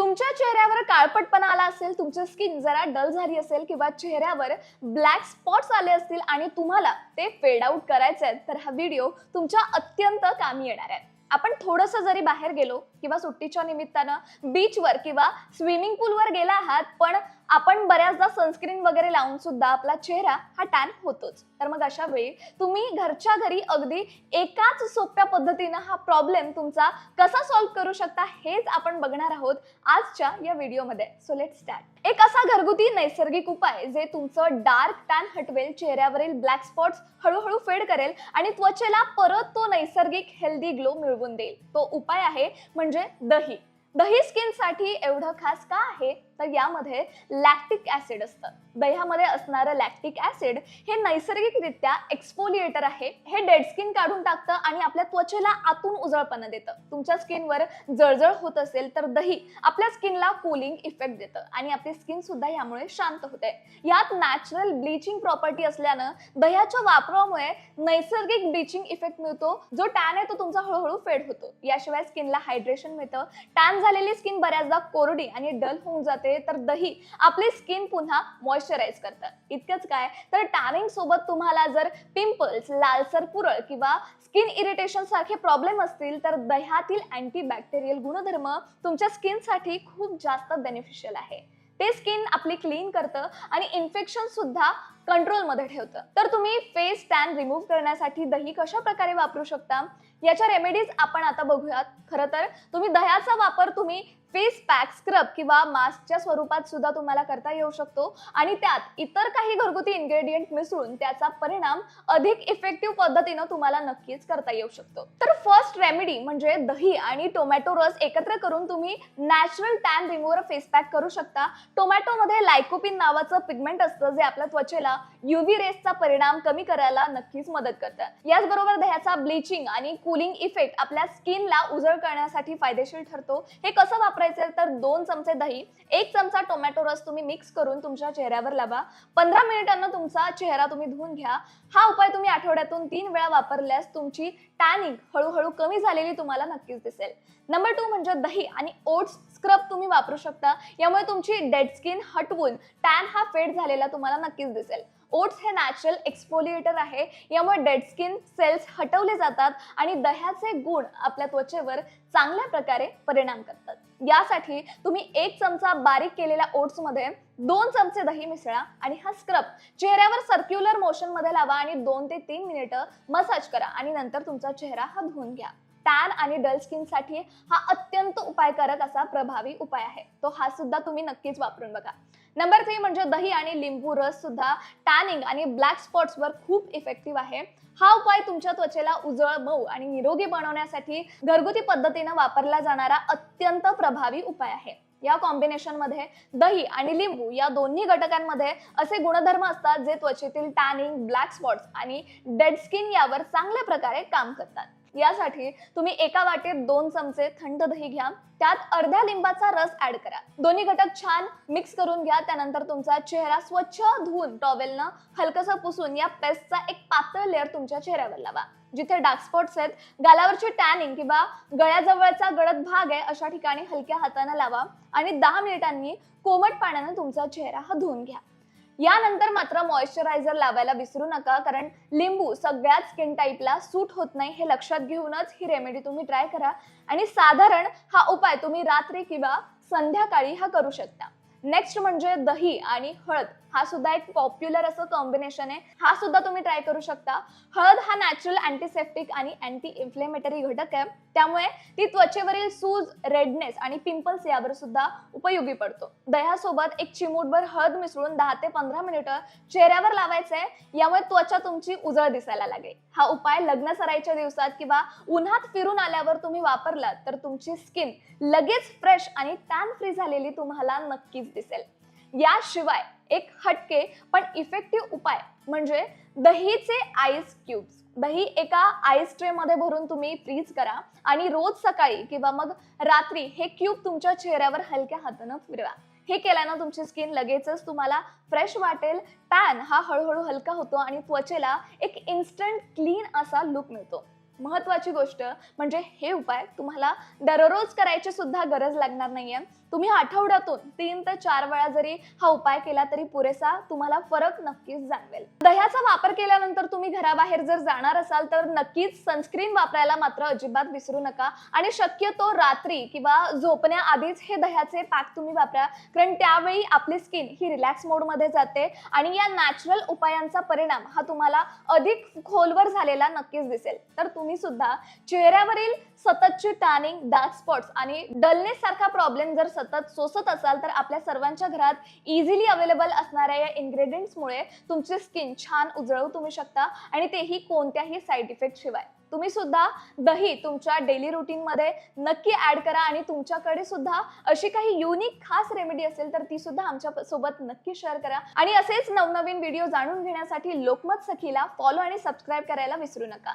तुमच्या चेहऱ्यावर काळपटपणा आला असेल तुमची स्किन जरा डल झाली असेल किंवा चेहऱ्यावर ब्लॅक स्पॉट्स आले असतील आणि तुम्हाला ते फेड आउट करायचे आहेत तर हा व्हिडिओ तुमच्या अत्यंत कामी येणार आहे. आपण थोडंसं जरी बाहेर गेलो किंवा सुट्टीच्या निमित्तानं बीचवर किंवा स्विमिंग पूलवर गेला आहात पण आपण बऱ्याचदा सनस्क्रीन वगैरे लावून सुद्धा आपला चेहरा हा टॅन होतोच. तर मग अशा वेळी तुम्ही घरच्या घरी अगदी एकाच सोप्या पद्धतीनं हा प्रॉब्लेम तुमचा कसा सॉल्व्ह करू शकता हेच आपण बघणार आहोत आजच्या या व्हिडिओमध्ये. सो लेट स्टार्ट एक असा घरगुती नैसर्गिक उपाय जे तुमचं डार्क टॅन हटवेल चेहऱ्यावरील ब्लॅक स्पॉट्स हळूहळू फेड करेल आणि त्वचेला परत तो नैसर्गिक हेल्दी ग्लो मिळवून देईल. तो उपाय आहे म्हणजे दही. दही स्किनसाठी एवढं खास का आहे? तर यामध्ये लॅक्टिक ऍसिड असतं. दह्यामध्ये असणारं लॅक्टिक ऍसिड हे नैसर्गिकरित्या एक्सपोलिएटर आहे. हे डेड स्किन काढून टाकतं आणि आपल्या त्वचेला आतून उजळपणा देतं. तुमच्या स्किनवर जळजळ होत असेल तर दही आपल्या स्किनला कूलिंग इफेक्ट देतं आणि आपली स्किन सुद्धा यामुळे शांत होते. यात नॅचरल ब्लिचिंग प्रॉपर्टी असल्यानं दह्याच्या वापरामुळे नैसर्गिक ब्लिचिंग इफेक्ट मिळतो. जो टॅन आहे तो तुमचा हळूहळू फेड होतो. याशिवाय स्किनला हायड्रेशन मिळतं. टॅन झालेली स्किन बऱ्याचदा कोरडी आणि डल होऊन जाते तर दही आपली स्किन पुन्हा मॉइश्चराईज करतं. इतकंच काय? तर टॅनिंग सोबत तुम्हाला जर पिंपल्स लालसर पुरळ किंवा स्किन इरिटेशन सारखे प्रॉब्लेम असतील तर दह्यातील अँटीबॅक्टेरियल गुणधर्म तुमच्या स्किनसाठी खूप जास्त बेनिफिशियल आहे. ते स्किन आपली क्लीन करतं आणि इन्फेक्शन सुद्धा कंट्रोलमध्ये ठेवतं. तर तुम्ही फेस टॅन रिमूव्ह करण्यासाठी दही कशा प्रकारे वापरू शकता? याच्या रेमेडीज आपण आता बघूयात. खरं तर तुम्ही दह्याचा वापर तुम्ही फेस पॅक स्क्रब किंवा मास्कच्या स्वरूपात सुद्धा तुम्हाला करता येऊ शकतो. आणि त्यात इतर काही घरगुती इन्ग्रेडियंट मिसळून त्याचा परिणाम अधिक इफेक्टिव्ह पद्धतीनं तुम्हाला नक्कीच करता येऊ शकतो. तर फर्स्ट रेमेडी म्हणजे दही आणि टोमॅटो रस एकत्र करून तुम्ही natural tan remover face pack करू शकता. टोमॅटोमध्ये लायकोपिन नावाचं पिगमेंट असतं जे आपल्या त्वचेला युव्ही रेसचा परिणाम कमी करायला नक्कीच मदत करतं. याचबरोबर दह्याचा ब्लिचिंग आणि कुलिंग इफेक्ट आपल्या स्किनला उजळ करण्यासाठी फायदेशीर ठरतो. हे कसं वापरायचं तर दोन चमचे दही एक चमचा टोमॅटो रस तुम्ही मिक्स करून तुमच्या चेहऱ्यावर लावा. पंधरा मिनिटांना तुमचा चेहरा तुम्ही धुवून घ्या. हा उपाय तुम्ही आठवड्यातून तीन वेळा वापरल्यास तुमची टॅनिंग हळूहळू कमी झालेली तुम्हाला नक्कीच दिसेल. नंबर टू म्हणजे दही आणि ओट्स स्क्रब तुम्ही वापरू शकता. यामुळे तुमची डेड स्किन हटवून टॅन हा फेड झालेला तुम्हाला नक्कीच दिसेल. ओट्स हे नॅचरल एक्सफोलिएटर आहे. यामुळे डेड स्किन सेल्स हटवले जातात आणि दह्याचे गुण आपल्या त्वचेवर चांगल्या प्रकारे परिणाम करतात. यासाठी तुम्ही एक चमचा बारीक केलेल्या ओट्समध्ये दोन चमचे दही मिसळा आणि हा स्क्रब चेहऱ्यावर सर्क्युलर मोशनमध्ये लावा आणि दोन ते तीन मिनिटं मसाज करा आणि नंतर तुमचा चेहरा हा धुवून घ्या. टॅन आणि डल स्किनसाठी हा अत्यंत उपायकारक असा प्रभावी उपाय आहे. तो हा सुद्धा तुम्ही नक्कीच वापरून बघा. नंबर थ्री म्हणजे दही आणि लिंबू रस सुद्धा टॅनिंग आणि ब्लॅक स्पॉट्सवर खूप इफेक्टिव्ह आहे. हा उपाय तुमच्या त्वचेला उजळ मऊ आणि निरोगी बनवण्यासाठी घरगुती पद्धतीनं वापरला जाणारा अत्यंत प्रभावी उपाय आहे. या कॉम्बिनेशनमध्ये दही आणि लिंबू या दोन्ही घटकांमध्ये असे गुणधर्म असतात जे त्वचेतील टॅनिंग ब्लॅक स्पॉट्स आणि डेड स्किन यावर चांगल्या प्रकारे काम करतात. यासाठी तुम्ही एका वाटेत दोन चमचे थंड दही घ्या. त्यात अर्ध्या लिंबाचा रस ऍड करा. दोन्ही घटक छान मिक्स करून घ्या. त्यानंतर तुमचा चेहरा स्वच्छ धुवून टॉवेलनं हलकसं पुसून या पेस्टचा एक पातळ लेअर तुमच्या चेहऱ्यावर लावा. जिथे डार्क स्पॉट्स आहेत गालावरची टॅनिंग किंवा गळ्याजवळचा गडद भाग आहे अशा ठिकाणी हलक्या हाताने लावा. आणि दहा मिनिटांनी कोमट पाण्याने तुमचा चेहरा हा धुवून घ्या. यानंतर मात्र मॉइश्चरायझर लावायला विसरू नका कारण लिंबू सगळ्याच स्किन टाईपला सूट होत नाही हे लक्षात घेऊनच ही रेमेडी तुम्ही ट्राय करा. आणि साधारण हा उपाय तुम्ही रात्री किंवा संध्याकाळी हा करू शकता. नेक्स्ट म्हणजे दही आणि हळद. हा सुद्धा एक पॉप्युलर असं कॉम्बिनेशन आहे. हा सुद्धा तुम्ही ट्राय करू शकता. हळद हा नॅचरल अँटीसेप्टिक आणि अँटी इन्फ्लेमेटरी घटक आहे. त्यामुळे ती त्वचेवरील सूज रेडनेस आणि पिंपल्स यावर सुद्धा उपयोगी पडतो. दह्यासोबत एक चिमूटभर हळद मिसळून दहा ते पंधरा मिनिटं चेहऱ्यावर लावायचं आहे यामुळे त्वचा तुमची उजळ दिसायला लागेल. हा उपाय लग्न सरायच्या दिवसात किंवा उन्हात फिरून आल्यावर तुम्ही वापरलात तर तुमची स्किन लगेच फ्रेश आणि टॅन फ्री झालेली तुम्हाला नक्कीच दिसेल. याशिवाय एक हटके पण इफेक्टिव्ह उपाय म्हणजे दहीचे आईस क्यूब्स दही एका आईस ट्रेमध्ये भरून तुम्ही फ्रीज करा आणि रोज सकाळी किंवा मग रात्री हे क्यूब तुमच्या चेहऱ्यावर हलक्या हातानं फिरवा. हे केल्यानं तुमची स्किन लगेचच तुम्हाला फ्रेश वाटेल. टॅन हा हळूहळू हलका होतो आणि त्वचेला एक इन्स्टंट क्लीन असा लुक मिळतो. महत्त्वाची गोष्ट म्हणजे हे उपाय तुम्हाला दररोज करायची सुद्धा गरज लागणार नाहीये. तुम्ही आठवड्यातून तीन ते चार वेळा जरी हा उपाय केला तरी पुरेसा तुम्हाला फरक नक्कीच जाणवेल. दह्याचा वापर केल्यानंतर तुम्ही घराबाहेर जर जाणार असाल तर नक्कीच सनस्क्रीन वापरायला मात्र अजिबात विसरू नका. आणि शक्यतो रात्री किंवा झोपण्याआधीच हे दह्याचे पॅक तुम्ही वापरा. कारण त्यावेळी आपली स्किन ही रिलॅक्स मोडमध्ये जाते आणि या नॅचरल उपायांचा परिणाम हा तुम्हाला अधिक खोलवर झालेला नक्कीच दिसेल. तर तुम्ही सुद्धा चेहऱ्यावरील सततची टॅनिंग डार्क स्पॉट्स आणि डलनेस सारखा प्रॉब्लेम जर सतत सोसत असाल तर आपल्या सर्वांच्या घरात इझिली अवेलेबल असणाऱ्या या इन्ग्रेडियंट्समुळे तुमची स्किन छान उजळवू तुम्ही शकता आणि तेही कोणत्याही साईड इफेक्ट शिवाय. तुम्ही सुद्धा दही तुमच्या डेली रुटीनमध्ये नक्की ऍड करा आणि तुमच्याकडे सुद्धा अशी काही युनिक खास रेमेडी असेल तर ती सुद्धा आमच्यासोबत नक्की शेअर करा. आणि असेच नवनवीन व्हिडिओ जाणून घेण्यासाठी लोकमत सखीला फॉलो आणि सबस्क्राईब करायला विसरू नका.